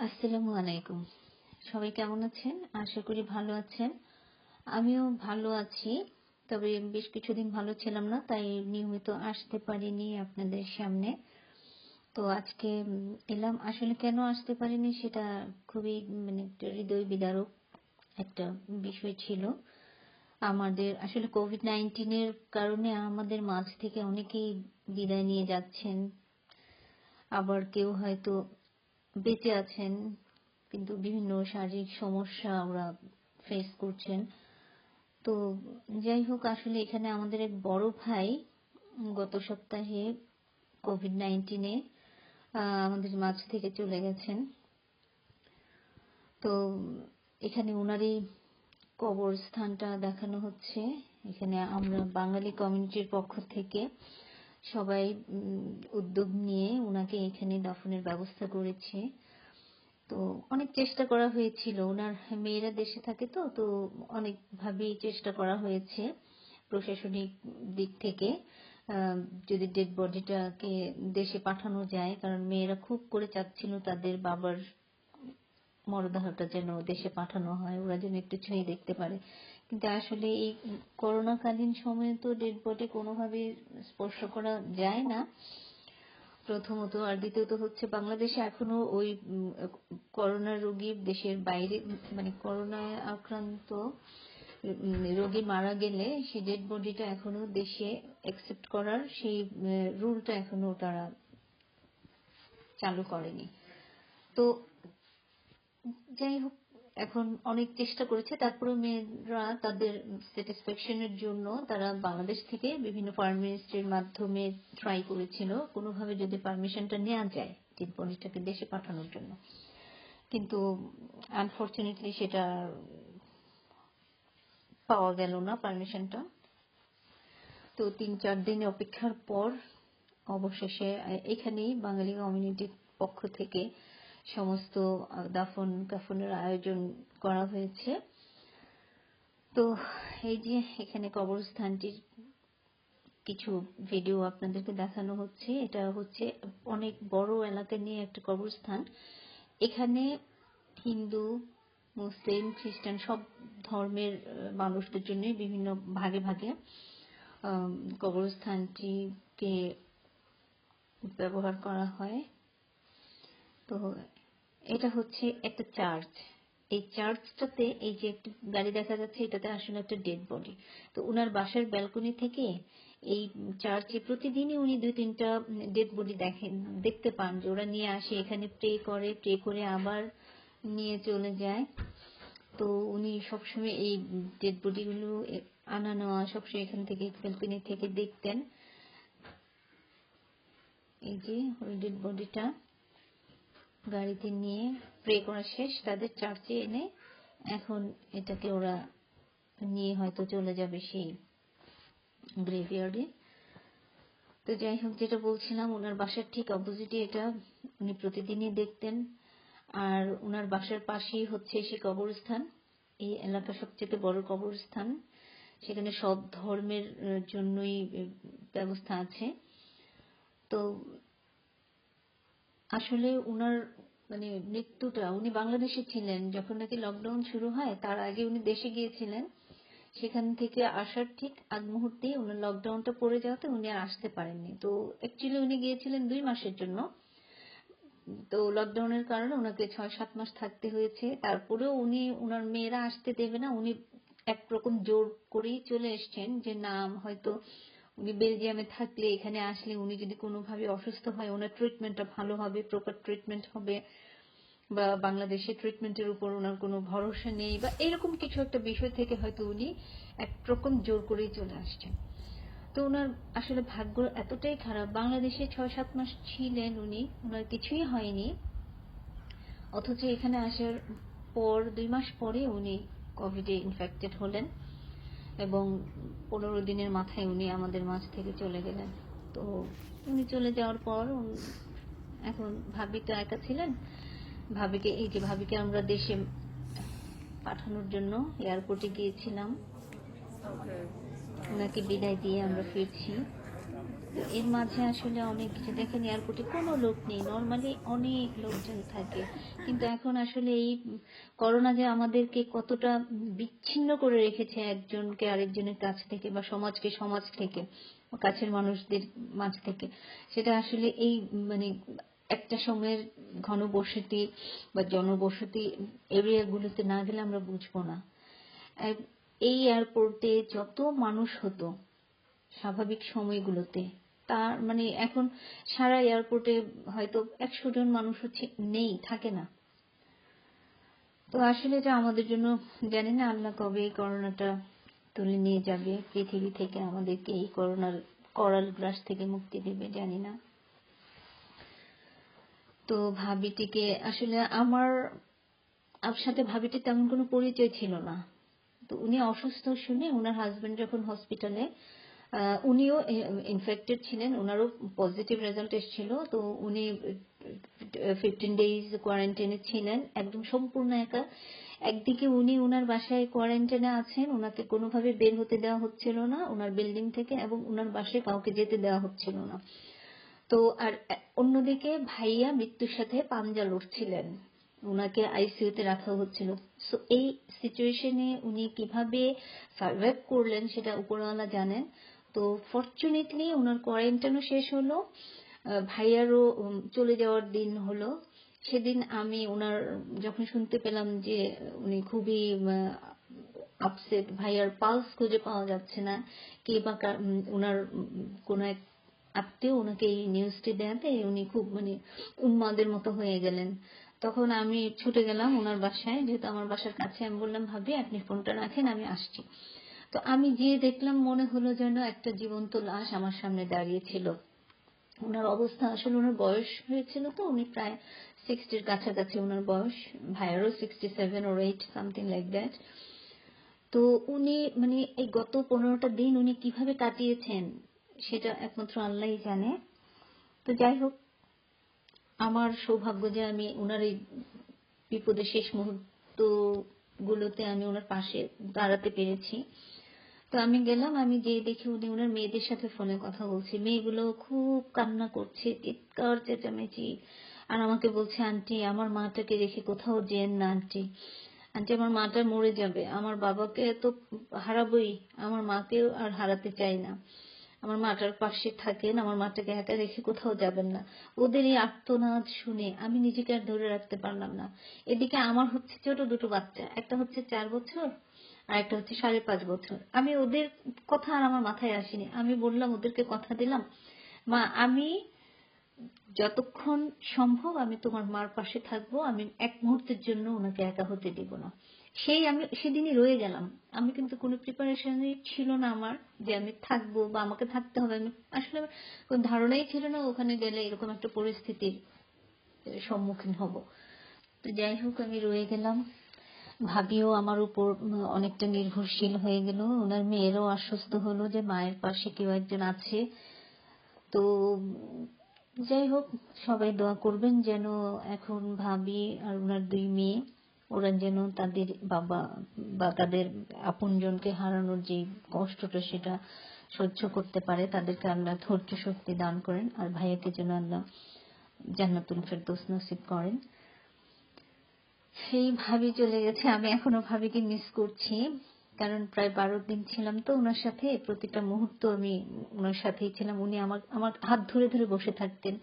আসসালামু আলাইকুম। সবাই কেমন আছেন? আশা করি ভালো আছেন। আমিও ভালো আছি, তবে বেশ কিছুদিন ভালো ছিলাম না, তাই নিয়মিত আসতে পারিনি আপনাদের সামনে। তো আজকে এলাম। আসলে কেন আসতে পারিনি সেটা খুবই মানে হৃদয় বিদারক একটা বিষয় ছিল। আমাদের, আসলে কোভিড নাইন্টিনের কারণে আমাদের মাঝ থেকে অনেকেই বিদায় নিয়ে যাচ্ছেন। আবার কেউ হয়তো বেঁচে আছেন, কিন্তু বিভিন্ন শারীরিক সমস্যা ওরা ফেস করছেন। তো যাই হোক, আসলে এখানে আমাদের এক বড় ভাই গত সপ্তাহে কোভিড নাইন্টিনে আমাদের মাঝ থেকে চলে গেছেন। তো এখানে ওনারই কবরস্থানটা দেখানো হচ্ছে। এখানে আমরা বাঙালি কমিউনিটির পক্ষ থেকে সবাই উদ্যোগ নিয়ে ওনাকে এখানে দাফনের ব্যবস্থা করেছে। তো অনেক চেষ্টা করা হয়েছিল। ওনার মেয়েরা দেশে থাকে তো তো অনেকভাবেই চেষ্টা করা হয়েছে প্রশাসনিক দিক থেকে। যদি ডেড বডিটাকে দেশে পাঠানো যায়, কারণ মেয়েরা খুব করে চাচ্ছিল তাদের বাবার মরদেহটা যেন দেশে পাঠানো হয়। ওরা যেন একটু ছুঁয়ে দেখতে পারে। কিন্তু আসলে এই করোনাকালীন সময়ে তো ডেড বডি কোনোভাবে স্পর্শ করা যায় না। প্রথমত আর দ্বিতীয়ত হচ্ছে বাংলাদেশে এখনও ওই করোনা রোগী দেশের বাইরে মানে করোনায় আক্রান্ত রোগী মারা গেলে সেই ডেড বডিটা এখনও দেশে অ্যাকসেপ্ট করার সেই রুলটা এখনও তারা চালু করেনি। তো যাই হোক এখন অনেক চেষ্টা করেছে। তারপরে মেয়েরা তাদের স্যাটিসফ্যাকশনের জন্য তারা বাংলাদেশ থেকে বিভিন্ন ফরেন মিনিস্ট্রির মাধ্যমে ট্রাই করেছিল, কোনোভাবে যদি পারমিশনটা নেওয়া যায় ডেড বডিটাকে দেশে পাঠানোর জন্য। কিন্তু আনফর্চুনেটলি সেটা পাওয়া গেল না পারমিশনটা তো তিন চার দিন অপেক্ষার পর অবশেষে এখানেই বাঙালি কমিউনিটির পক্ষ থেকে সমস্ত দাফন কাফনের আয়োজন করা হয়েছে। তো এই যে এখানে কবরস্থানটির কিছু ভিডিও আপনাদেরকে দেখানো হচ্ছে, এটা হচ্ছে অনেক বড় এলাকা নিয়ে একটা কবরস্থান। এখানে হিন্দু, মুসলিম, খ্রিস্টান সব ধর্মের মানুষদের জন্য বিভিন্ন ভাগে ভাগে কবরস্থানটিকে ব্যবহার করা হয়। তো এটা হচ্ছে একটা চার্চ এই চার্চটাতে এই যে একটা গাড়ি দেখা যাচ্ছে, এটাতে আসলে একটা ডেড বডি তো উনার বাসার ব্যালকনি থেকে এই চার্চে প্রতিদিনই উনি দুই তিনটা ডেড বডি দেখেন, দেখতে পান যে ওরা নিয়ে আসে, এখানে প্রে করে প্রে করে আবার নিয়ে চলে যায়। তো উনি সবসময় এই ডেড বডিগুলো আনা নেওয়া, সবসময় এখান থেকে ব্যালকনি থেকে দেখতেন। এই যে ওই ডেড বডিটা গাড়িতে নিয়ে প্রে করা শেষ, তাদের চার্চে এনে এখন এটাকে ওরা নিয়ে হয়তো চলে যাবে সেই গ্রেভিয়ার্ডে তো যাই হোক, যেটা বলছিলাম, ওনার বাসার ঠিক অপোজিটে এটা। উনি প্রতিদিনই দেখতেন। আর ওনার বাসার পাশেই হচ্ছে সেই কবরস্থান। এই এলাকা সবচেয়ে বড় কবরস্থান। সেখানে সব ধর্মের জন্যই ব্যবস্থা আছে। তো আসলে উনার মানে মৃত্যুটা, উনি বাংলাদেশে ছিলেন, যখন নাকি লকডাউন শুরু হয়, তার আগে উনি দেশে গিয়েছিলেন। সেখান থেকে আসার ঠিক আগ মুহূর্তে উনার লকডাউনটা পড়ে যাওয়াতে উনি আর আসতে পারেননি। তো অ্যাকচুয়ালি উনি গিয়েছিলেন দুই মাসের জন্য। তো লকডাউনের কারণে ওনাকে ছয় সাত মাস থাকতে হয়েছে। তারপরেও উনি ওনার মেয়েরা আসতে দেবে না। উনি একরকম জোর করেই চলে এসছেন যে, না, হয়তো উনি বেলজিয়ামে থাকলে, এখানে আসলে উনি যদি কোনোভাবে অসুস্থ হয়, ওনার ট্রিটমেন্টটা ভালো হবে প্রপার ট্রিটমেন্ট হবে, বা বাংলাদেশের ট্রিটমেন্টের উপর ওনার কোনো ভরসা নেই, বা এরকম কিছু একটা বিষয় থেকে হয়তো উনি একরকম জোর করেই চলে আসছেন। তো ওনার আসলে ভাগ্য এতটাই খারাপ, বাংলাদেশে ছয় সাত মাস ছিলেন উনি, ওনার কিছুই হয়নি, অথচ এখানে আসার পর, দুই মাস পরে উনি কোভিডে ইনফেক্টেড হলেন। এবং পনেরো দিনের মাথায় উনি আমাদের মাছ থেকে চলে গেলেন। তো উনি চলে যাওয়ার পর উনি- এখন ভাবি তো একা ছিলেন। ভাবিকে এই যে ভাবিকে আমরা দেশে পাঠানোর জন্য এয়ারপোর্টে গিয়েছিলাম। ওনাকে বিদায় দিয়ে আমরা ফিরছি। এর মাঝে আসলে অনেক কিছু দেখেন এয়ারপোর্টে কোনো লোক নেই। নর্মালি অনেক লোকজন থাকে। কিন্তু এখন আসলে এই করোনা যে আমাদেরকে কতটা বিচ্ছিন্ন করে রেখেছে একজনকে আরেকজনের কাছ থেকে বা সমাজকে সমাজ থেকে কাছের মানুষদের মাঝ থেকে, সেটা আসলে এই মানে একটা সময়ের ঘনবসতি বা জনবসতি এরিয়াগুলোতে না গেলে আমরা বুঝব না। এই এয়ারপোর্টে যত মানুষ হতো স্বাভাবিক সময়গুলোতে। তার মানে এখন সারা এয়ারপোর্টে হয়তো একশো জন মানুষ হচ্ছে নেই, থাকে না। তো আসলে এটা আমাদের জন্য জানি না আল্লাহ কবে এই করোনাটা তুলে নিয়ে যাবে, পৃথিবী থেকে আমাদেরকে এই করোনার করাল গ্রাস থেকে মুক্তি দেবে, জানি না। তো ভাবিটিকে আসলে আমার সাথে ভাবিটি তেমন কোনো পরিচয় ছিল না। তো উনি অসুস্থ শুনে ওনার হাজবেন্ড যখন হসপিটালে উনিও ইনফেক্টেড ছিলেন ওনারও পজিটিভ রেজাল্ট এসেছিল। তো উনি ফিফটিন ডেজ কোয়ারেন্টাইনে ছিলেন, একদম সম্পূর্ণ একা। একদিকে উনি ওনার বাসায় কোয়ারেন্টাইনে আছেন ওনাকে কোনোভাবে বের হতে দেওয়া হচ্ছিল না ওনার বিল্ডিং থেকে এবং ওনার বাসায় কাউকে যেতে দেওয়া হচ্ছিল না। তো আর, অন্যদিকে ভাইয়া মৃত্যুর সাথে পাঞ্জা লড়ছিলেন ওনাকে আইসিইউতে রাখা হচ্ছিল। সো এই সিচুয়েশনে উনি কীভাবে সার্ভাইভ করলেন সেটা উপরওয়ালা জানেন। তো ফর্চুনেটলি ওনার কোয়ারেন্টাইনও শেষ হলো। ভাইয়ারও চলে যাওয়ার দিন হলো। সেদিন আমি ওনার, যখন শুনতে পেলাম যে উনি খুবই আপসেট ভাইয়ার পালস খুঁজে পাওয়া যাচ্ছে না, কে বা ওনার কোনো এক আত্মীয় ওনাকে এই নিউজটি দেয়াতে উনি খুব মানে উন্মাদের মতো হয়ে গেলেন। তখন আমি ছুটে গেলাম ওনার বাসায়, যেহেতু আমার বাসার কাছে, আমি বললাম, ভাবি, আপনি ফোনটা রাখেন, আমি আসছি। তো আমি গিয়ে দেখলাম মনে হলো যেন একটা জীবন্ত লাশ আমার সামনে দাঁড়িয়ে ছিল। ওনার অবস্থা আসলে ওনার বয়স হয়েছিল তো, উনি প্রায় সিক্সটির কাছাকাছি, ওনার বয়স ভাইয়ারও sixty seven or eight something like that তো উনি মানে এই গত পনেরোটা দিন উনি কীভাবে কাটিয়েছেন সেটা একমাত্র আল্লাহই জানে। তো যাই হোক, আমার সৌভাগ্য যে আমি ওনার এই বিপদের শেষ মুহূর্ত গুলোতে আমি ওনার পাশে দাঁড়াতে পেরেছি। তো আমি গেলাম, আমি যে দেখি উনি ওনার মেয়েদের সাথে ফোনে কথা বলছে। মেয়েগুলো খুব কান্না করছে, চিৎকার, চেঁচামেচি। আর আমাকে বলছে, আন্টি, আমার মাটাকে রেখে কোথাও যেন না, আন্টি। আন্টি, আমার মাটা মরে যাবে। আমার বাবাকে তো হারাবই। আমার মাকেও আর হারাতে চাই না। আমার মাটার পাশে থাকেন, আমার মাটাকে একা রেখে কোথাও যাবেন না। ওদের এই আত্মনাদ শুনে আমি নিজেকে আর ধরে রাখতে পারলাম না। এদিকে আমার হচ্ছে ছোট দুটো বাচ্চা। একটা হচ্ছে চার বছর আর একটা হচ্ছে সাড়ে পাঁচ বছর। আমি ওদের কথা আর আমার মাথায় আসেনি। আমি বললাম, ওদেরকে কথা দিলাম, মা, আমি যতক্ষণ সম্ভব আমি তোমার মার পাশে থাকব। আমি এক মুহূর্তের জন্য ওনাকে একা হতে দিব না। সেই আমি সেদিনই রয়ে গেলাম। আমি কিন্তু কোনো প্রিপারেশনই ছিল না আমার যে আমি থাকব বা আমাকে থাকতে হবে। আমি আসলে কোনো ধারণাই ছিল না ওখানে গেলে এরকম একটা পরিস্থিতির সম্মুখীন হব। তো যাই হোক, আমি রয়ে গেলাম। ভাবিও আমার উপর অনেকটা নির্ভরশীল হয়ে গেল। ওনার মেয়েরও আশ্বস্ত হলো যে মায়ের পাশে কেউ একজন আছে। তো, যাই হোক, সবাই দোয়া করবেন যেন এখন ভাবি আর ওনার দুই মেয়ে, ওরা যেন তাদের বাবা বা তাদের আপনজনকে হারানোর যে কষ্টটা সেটা সহ্য করতে পারে, তাদেরকে আল্লাহ ধৈর্য শক্তি দান করেন। আর ভাইয়াকে যেন আল্লাহ জান্নাতুল ফেরদৌস নসিব করেন। সেই ভাবি চলে গেছে, আমি এখনও ভাবিকে মিস করছি। কারণ প্রায় বারো দিন ছিলাম তো ওনার সাথে, প্রতিটা মুহূর্ত আমি ওনার সাথেই ছিলাম। উনি আমার আমার হাত ধরে ধরে বসে থাকতেন।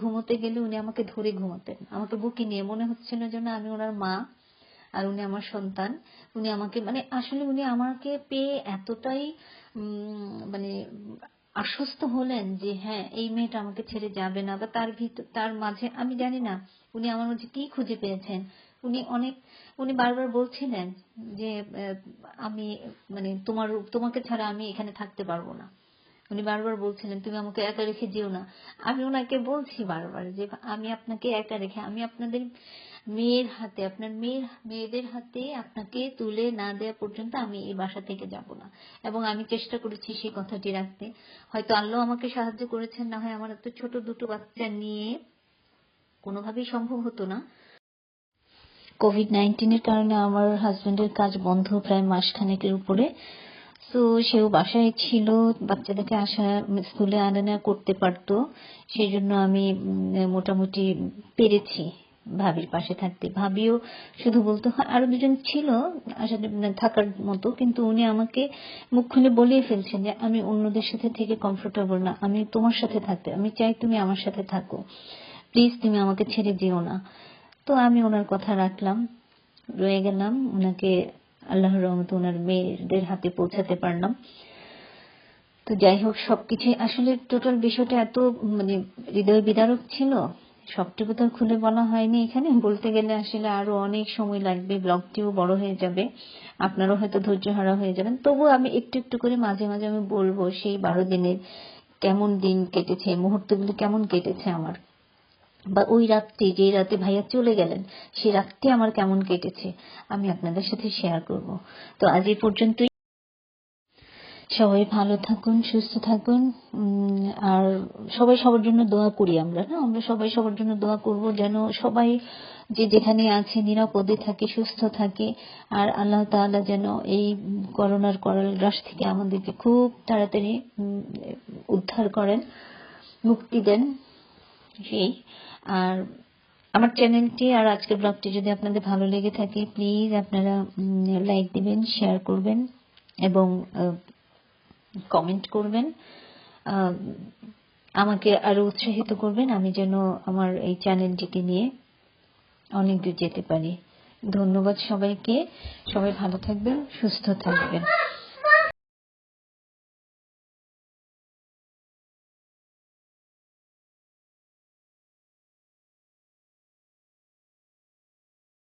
ঘুমোতে গেলে উনি আমাকে ধরে ঘুমাতেন। আমাকে বুকে নিয়ে মনে হচ্ছিল যেন আমি ওনার মা আর উনি আমার সন্তান। উনি আমাকে মানে আসলে উনি আমাকে পেয়ে এতটাই মানে আশ্বস্ত হলেন যে হ্যাঁ এই মেয়েটা আমাকে ছেড়ে যাবে না বা তার ভিতর তার মাঝে, আমি জানি না উনি আমার মধ্যে কি খুঁজে পেয়েছেন। উনি অনেক, উনি বারবার বলছিলেন যে আমি মানে তোমার, তোমাকে ছাড়া আমি এখানে থাকতে পারব না। উনি বারবার বলছিলেন, তুমি আমাকে একা রেখে যেও না। আমি ওনাকে বলছি বারবার যে, আমি আপনাকে একা রেখে, আমি আপনাদের মেয়ের হাতে, আপনার মেয়ের, মেয়েদের হাতে আপনাকে তুলে না দেওয়া পর্যন্ত আমি এই বাসা থেকে যাব না। এবং আমি চেষ্টা করেছি সেই কথাটি রাখতে। হয়তো আল্লাহ আমাকে সাহায্য করেছেন, না হয় আমার এত ছোট দুটো বাচ্চা নিয়ে কোনোভাবেই সম্ভব হতো না। কোভিড নাইন্টিনের কারণে আমার হাজবেন্ডের কাজ বন্ধ প্রায় মাসখানেকের উপরে। তো সেও বাসায় ছিল বাচ্চাদেরকে আসা স্কুলে আনা নেওয়া করতে পারতো। সেই জন্য আমি মোটামুটি পেরেছি ভাবির পাশে থাকতে। ভাবিও শুধু বলতো "হ্যাঁ, আরও দুজন ছিল আসলে থাকার মতো। কিন্তু উনি আমাকে মুখ খুলে বলেই ফেলছেন যে আমি অন্যদের সাথে থেকে কমফোর্টেবল না। আমি তোমার সাথে থাকতে আমি চাই তুমি আমার সাথে থাকো। প্লিজ তুমি আমাকে ছেড়ে যেও না। তো আমি ওনার কথা রাখলাম, রয়ে গেলাম। ওনাকে আল্লাহর রহমতে ওনার মেয়েদের হাতে পৌঁছাতে পারলাম। তো যাই হোক সবকিছু আসলে টোটাল বিষয়টা এত মানে হৃদয় বিদারক ছিল, সবটুকু তো খুলে বলা হয়নি। এখানে বলতে গেলে আসলে আরও অনেক সময় লাগবে, ব্লগটিও বড় হয়ে যাবে। আপনারও হয়তো ধৈর্য হারা হয়ে যাবেন। তবু আমি একটু একটু করে মাঝে মাঝে আমি বলব, সেই বারো দিনের কেমন দিন কেটেছে, মুহূর্তগুলো কেমন কেটেছে আমার। বা ওই রাত্রি যে রাতে ভাইয়া চলে গেলেন সেই রাতটি আমার কেমন কেটেছে, আমি আপনাদের সাথে শেয়ার করব। তো আজ এই পর্যন্তই। সবাই ভালো থাকুন, সুস্থ থাকুন আর সবাই সবার জন্য দোয়া করি আমরা, না? আমরা সবাই সবার জন্য দোয়া করব যেন সবাই যে যেখানে আছে নিরাপদে থাকে, সুস্থ থাকে, আর আল্লাহ তাআলা যেন এই করোনার করাল গ্রাস থেকে আমাদেরকে খুব তাড়াতাড়ি উদ্ধার করেন, মুক্তি দেন। সেই। আর আমার চ্যানেলটি আর আজকের ব্লগটি যদি আপনাদের ভালো লেগে থাকে প্লিজ আপনারা লাইক দিবেন শেয়ার করবেন এবং কমেন্ট করবেন। আমাকে আরও উৎসাহিত করবেন আমি যেন আমার এই চ্যানেলটিকে নিয়ে অনেক দূর যেতে পারি। ধন্যবাদ সবাইকে। সবাই ভালো থাকবেন, সুস্থ থাকবেন।